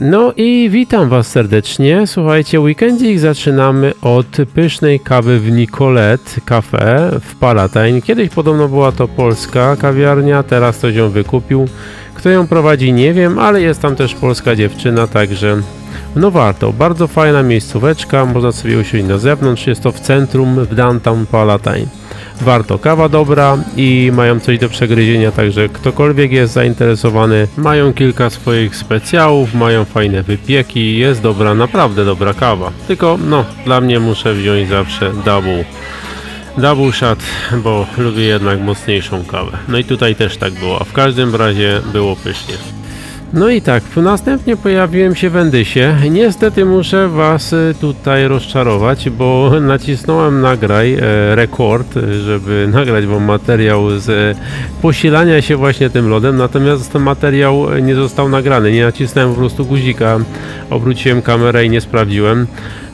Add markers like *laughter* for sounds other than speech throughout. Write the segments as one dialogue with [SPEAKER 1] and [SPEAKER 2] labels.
[SPEAKER 1] No i witam Was serdecznie. Słuchajcie, weekendzik zaczynamy od pysznej kawy w Nicolet Cafe w Palatine. Kiedyś podobno była to polska kawiarnia, teraz ktoś ją wykupił. Kto ją prowadzi nie wiem, ale jest tam też polska dziewczyna, także no warto. Bardzo fajna miejscóweczka, można sobie usiąść na zewnątrz. Jest to w centrum, w downtown Palatine. Warto, kawa dobra i mają coś do przegryzienia, także ktokolwiek jest zainteresowany, mają kilka swoich specjałów, mają fajne wypieki, jest dobra, naprawdę dobra kawa. Tylko no, dla mnie muszę wziąć zawsze double. Double shot, bo lubię jednak mocniejszą kawę. No i tutaj też tak było, a w każdym razie było pysznie. No i tak, następnie pojawiłem się w Endysie. Niestety muszę Was y, tutaj rozczarować, bo nacisnąłem nagraj, e, rekord, żeby *laughs* nagrać Wam materiał z e, posilania się właśnie tym lodem, natomiast ten materiał nie został nagrany. Nie nacisnąłem po prostu guzika, obróciłem kamerę i nie sprawdziłem.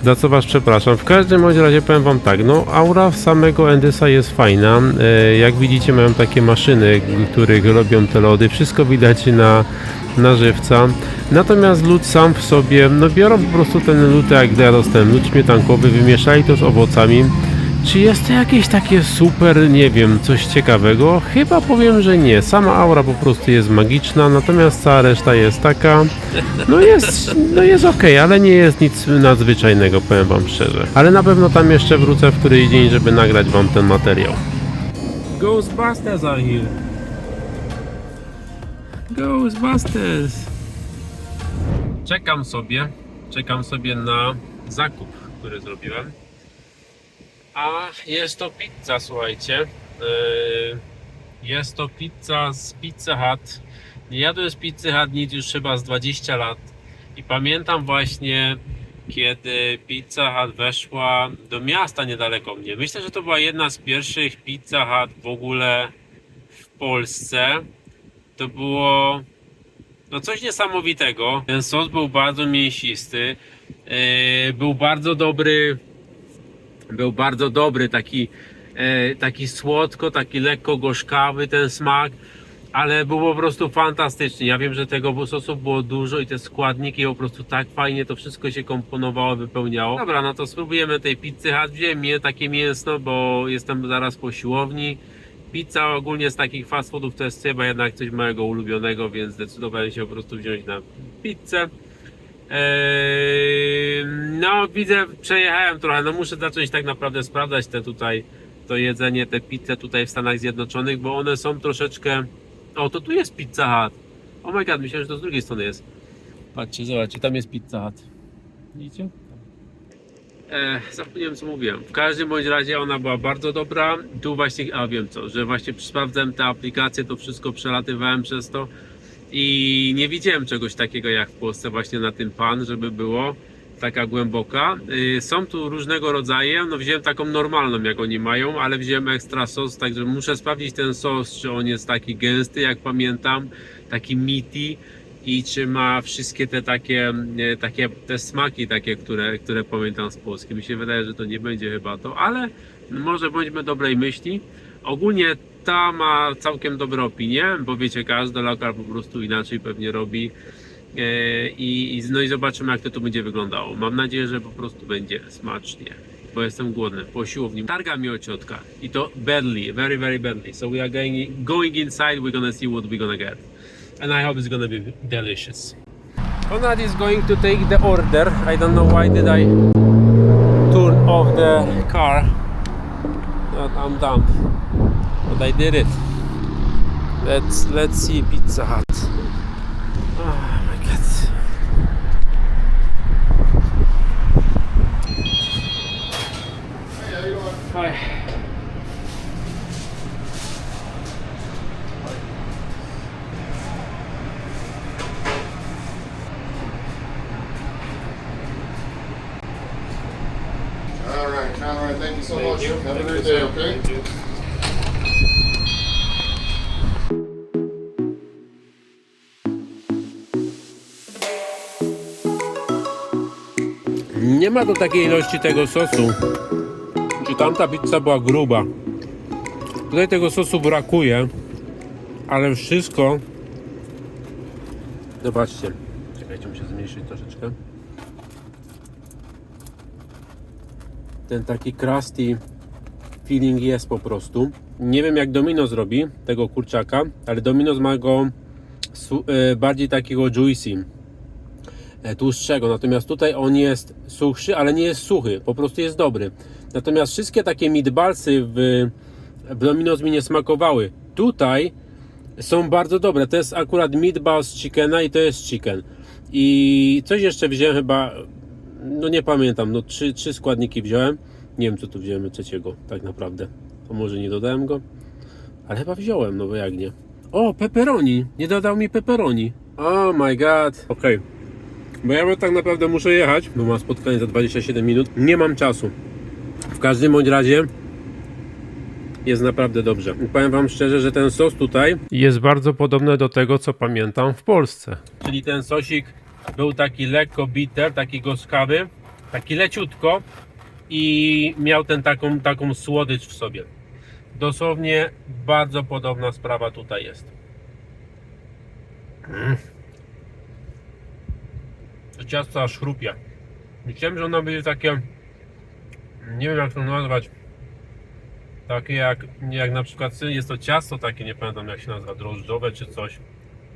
[SPEAKER 1] Za co Was przepraszam. W każdym bądź razie powiem Wam tak, no aura samego Endysa jest fajna. E, Jak widzicie mają takie maszyny, których robią te lody. Wszystko widać na, na żywca. Natomiast lód sam w sobie, no biorą po prostu ten lód, jak ja dostałem, lód śmietankowy, wymieszali to z owocami. Czy jest to jakieś takie super, nie wiem, coś ciekawego? Chyba powiem, że nie. Sama aura po prostu jest magiczna, natomiast cała reszta jest taka, no jest, no jest okej, ale nie jest nic nadzwyczajnego, powiem wam szczerze. Ale na pewno tam jeszcze wrócę w któryś dzień, żeby nagrać wam ten materiał. Ghostbusters are here. Ghostbusters. Czekam sobie, czekam sobie na zakup, który zrobiłem. A jest to pizza, słuchajcie. Yy, Jest to pizza z Pizza Hut. Nie jadłem z Pizzy Hut nic już chyba z 20 lat. I pamiętam właśnie, kiedy Pizza Hut weszła do miasta niedaleko mnie. Myślę, że to była jedna z pierwszych Pizza Hut w ogóle w Polsce. To było no coś niesamowitego. Ten sos był bardzo mięsisty. Yy, Był bardzo dobry był bardzo dobry, taki, e, taki słodko, taki lekko gorzkawy ten smak, ale był po prostu fantastyczny. Ja wiem, że tego sosu było dużo i te składniki po prostu tak fajnie to wszystko się komponowało, wypełniało. Dobra, no to spróbujemy tej pizzy Hut. Wziąłem je takie mięsno, bo jestem zaraz po siłowni. Pizza ogólnie z takich fast foodów to jest chyba jednak coś mojego ulubionego, więc zdecydowałem się po prostu wziąć na pizzę. Eee, no widzę, przejechałem trochę, no muszę zacząć tak naprawdę sprawdzać te tutaj, to jedzenie, te pizze tutaj w Stanach Zjednoczonych, bo one są troszeczkę, o to tu jest Pizza Hut, oh my god, myślałem, że to z drugiej strony jest, patrzcie, zobaczcie, tam jest Pizza Hut, widzicie? E, zapomniałem co mówiłem. W każdym bądź razie ona była bardzo dobra. Tu właśnie, a wiem co, że właśnie sprawdzałem te aplikacje, to wszystko przelatywałem przez to i nie widziałem czegoś takiego jak w Polsce właśnie na tym pan, żeby było taka głęboka. Y, Są tu różnego rodzaju, no wziąłem taką normalną jak oni mają, ale wziąłem ekstra sos, także muszę sprawdzić ten sos, czy on jest taki gęsty jak pamiętam, taki meaty i czy ma wszystkie te takie, e, takie te smaki takie, które, które pamiętam z Polski. Mi się wydaje, że to nie będzie chyba to, ale może bądźmy dobrej myśli. Ogólnie ma całkiem dobre opinie, bo wiecie, każdy lokal po prostu inaczej pewnie robi. E, I, no i zobaczymy jak to tu będzie wyglądało. Mam nadzieję, że po prostu będzie smacznie, bo jestem głodny po siłowni. Targa mi o ciotka i to badly, very very badly. So we are going, going inside, we're gonna see what we're gonna get. And I hope it's gonna be delicious. Konrad is going to take the order. I don't know why did I turn off the car. But I'm dumb. But I did it. Let's let's see Pizza Hut. Ah. Nie ma tu takiej ilości tego sosu. Czy tamta pizza była gruba? Tutaj tego sosu brakuje, ale wszystko. Zobaczcie. Czekajcie, muszę zmniejszyć troszeczkę. Ten taki crusty feeling jest po prostu. Nie wiem jak Domino zrobi tego kurczaka, ale Domino's ma go e, bardziej takiego juicy, tłustszego. Natomiast tutaj on jest suchszy, ale nie jest suchy, po prostu jest dobry. Natomiast wszystkie takie meatballsy w, w Domino's mi nie smakowały. Tutaj są bardzo dobre. To jest akurat meatballs chickena i to jest chicken. I coś jeszcze wziąłem chyba, no nie pamiętam, no trzy, trzy składniki wziąłem. Nie wiem co tu wziąłem trzeciego, tak naprawdę. To może nie dodałem go, ale chyba wziąłem, no bo jak nie. O, pepperoni! Nie dodał mi pepperoni. Oh my god. Okej. Bo ja tak naprawdę muszę jechać, bo mam spotkanie za 27 minut. Nie mam czasu. W każdym bądź razie jest naprawdę dobrze. I powiem Wam szczerze, że ten sos tutaj jest bardzo podobny do tego, co pamiętam w Polsce. Czyli ten sosik był taki lekko bitter, taki gorzkawy, taki leciutko i miał ten taką, taką słodycz w sobie. Dosłownie bardzo podobna sprawa tutaj jest. Mm. Aż chrupie. Myślałem, że ono będzie takie, nie wiem jak to nazwać, takie jak, jak na przykład jest to ciasto takie, nie pamiętam jak się nazywa, drożdżowe czy coś.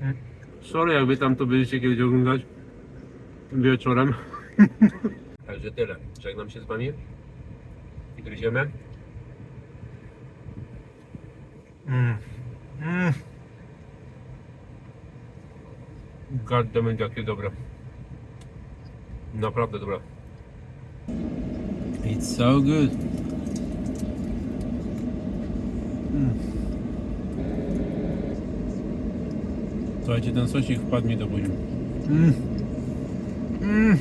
[SPEAKER 1] Mm. Sorry, jakby tam to będziecie kiedyś oglądać wieczorem. *laughs* Także tyle. Żegnam się z Wami. I gryziemy. Mm. Mm. Goddammit, jakie dobre. Naprawdę dobre. It's so good. Słuchajcie, ten sosik wpadł mi do buzi. Mm. Mm.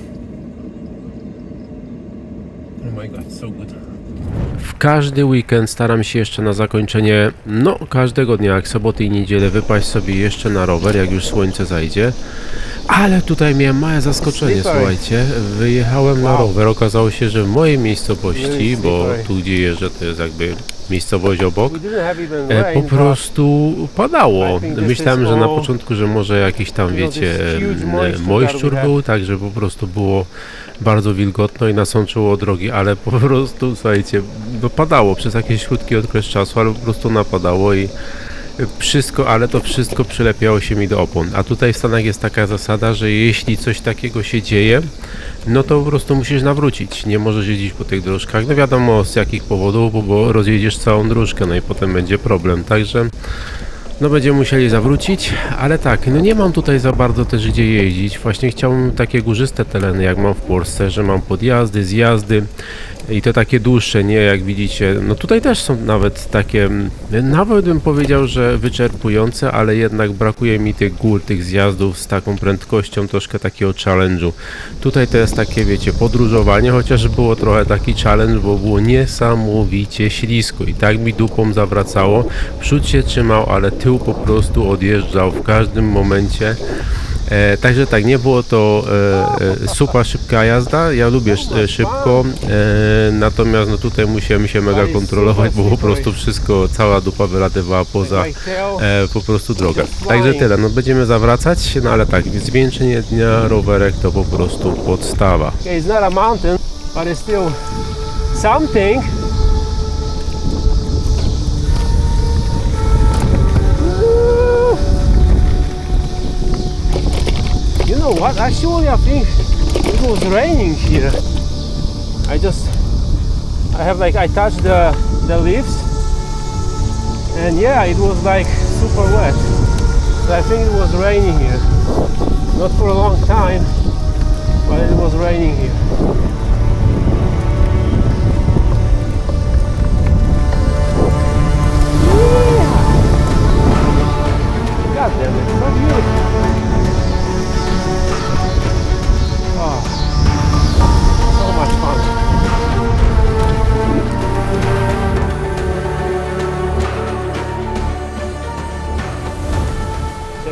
[SPEAKER 1] Oh my god, so good. W każdy weekend staram się jeszcze na zakończenie, no każdego dnia, jak soboty i niedzielę, wypaść sobie jeszcze na rower, jak już słońce zajdzie. Ale tutaj miałem małe zaskoczenie, słuchajcie. Wyjechałem na rower. Okazało się, że w mojej miejscowości, bo tu gdzie jeżdżę to jest jakby miejscowość obok, E, po prostu padało. Myślałem, że na początku, że może jakiś tam, wiecie,
[SPEAKER 2] moisture
[SPEAKER 1] był, tak, że po prostu było bardzo wilgotno i nasączyło drogi, ale po prostu, słuchajcie, no padało przez jakiś krótki okres czasu, ale po prostu napadało i wszystko, ale to wszystko przylepiało się mi do opon. A tutaj w Stanach jest taka zasada, że jeśli coś takiego się dzieje, no to po prostu musisz nawrócić. Nie możesz jeździć po tych dróżkach. No wiadomo z jakich powodów, bo, rozjedziesz całą dróżkę, no i potem będzie problem. Także no będziemy musieli zawrócić, ale tak, no nie mam tutaj za bardzo też gdzie jeździć. Właśnie chciałbym takie górzyste tereny, jak mam w Polsce, że mam podjazdy, zjazdy i to takie dłuższe, nie jak widzicie. No tutaj też są nawet takie, nawet bym powiedział, że wyczerpujące, ale jednak brakuje mi tych gór, tych zjazdów z taką prędkością, troszkę takiego challenge'u. Tutaj to jest takie, wiecie, podróżowanie, chociaż było trochę taki challenge, bo było niesamowicie ślisko i tak mi dupą zawracało. Przód się trzymał, ale tył po prostu odjeżdżał w każdym momencie. E, także tak, nie było to e, e, super szybka jazda. Ja lubię sz- e, szybko, e, natomiast no tutaj musiałem się mega kontrolować, bo po prostu wszystko, cała dupa wylatywała poza e, po prostu drogę. Także tyle, no będziemy zawracać, no ale tak, zwieńczenie dnia rowerek to po prostu podstawa.
[SPEAKER 2] okay, it's not a mountain, but it's still something. Know what? Actually, I think it was raining here. I just, I have like, I touched the the leaves, and yeah, it was like super wet. So I think it was raining here. Not for a long time, but it was raining here.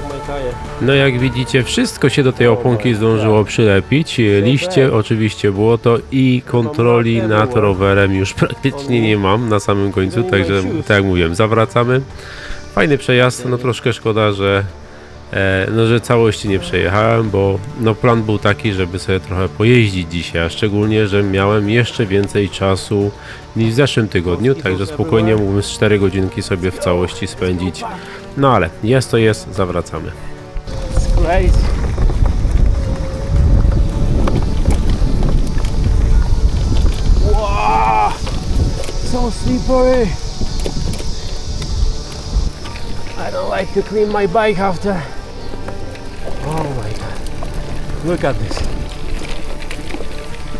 [SPEAKER 2] Tire.
[SPEAKER 1] No jak widzicie, wszystko się do tej oponki zdążyło przylepić. Liście, oczywiście błoto i kontroli nad rowerem już praktycznie nie mam na samym końcu, także tak jak mówiłem, zawracamy. Fajny przejazd, no troszkę szkoda, że no, że całości nie przejechałem, bo no, plan był taki, żeby sobie trochę pojeździć dzisiaj, a szczególnie, że miałem jeszcze więcej czasu niż w zeszłym tygodniu, także spokojnie mógłbym z 4 godzinki sobie w całości spędzić. No ale jest to jest, zawracamy.
[SPEAKER 2] Wow, so slippery. I don't like to clean my bike after. Look at this.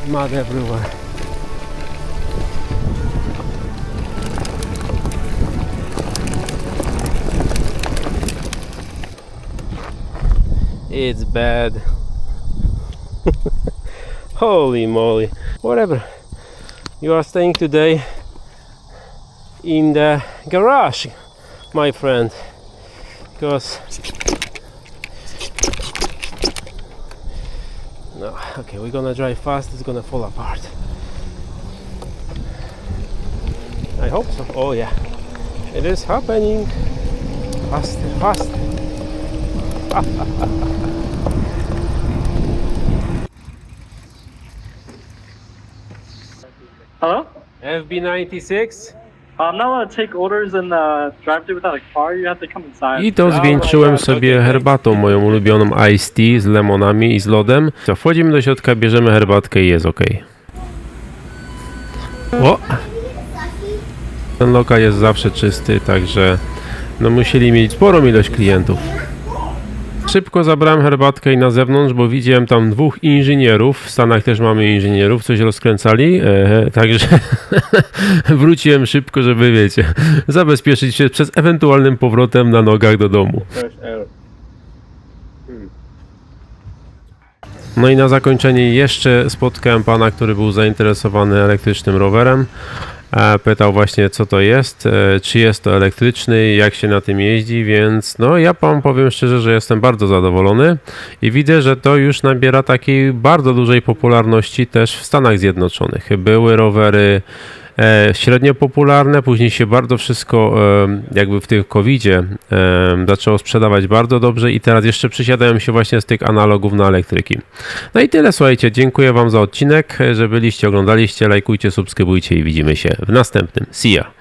[SPEAKER 2] Mud everywhere. It's bad. *laughs* Holy moly. Whatever. You are staying today in the garage, my friend. Because. No, okay, we're gonna drive fast, it's gonna fall apart. I hope so. Oh, yeah. It is happening. Faster, faster.
[SPEAKER 3] Hello?
[SPEAKER 2] FB96.
[SPEAKER 3] I'm not allowed to take orders in the drive-thru without a car. You have to come inside.
[SPEAKER 1] I to zwieńczyłem sobie herbatą, moją ulubioną iced tea z lemonami i z lodem. Co, wchodzimy do środka, bierzemy herbatkę i jest ok. O! Ten lokal jest zawsze czysty, także no musieli mieć sporą ilość klientów. Szybko zabrałem herbatkę i na zewnątrz, bo widziałem tam dwóch inżynierów. W Stanach też mamy inżynierów, coś rozkręcali. E, także *laughs* wróciłem szybko, żeby wiecie, zabezpieczyć się przed ewentualnym powrotem na nogach do domu. No i na zakończenie jeszcze spotkałem pana, który był zainteresowany elektrycznym rowerem. Pytał właśnie co to jest, e, czy jest to elektryczny, jak się na tym jeździ, więc no ja wam powiem szczerze, że jestem bardzo zadowolony i widzę, że to już nabiera takiej bardzo dużej popularności też w Stanach Zjednoczonych. Były rowery średnio popularne, później się bardzo wszystko e, jakby w tym covidzie e, zaczęło sprzedawać bardzo dobrze i teraz jeszcze przysiadają się właśnie z tych analogów na elektryki. No i tyle, słuchajcie, dziękuję wam za odcinek, że byliście, oglądaliście, lajkujcie, subskrybujcie i widzimy się w następnym. See ya!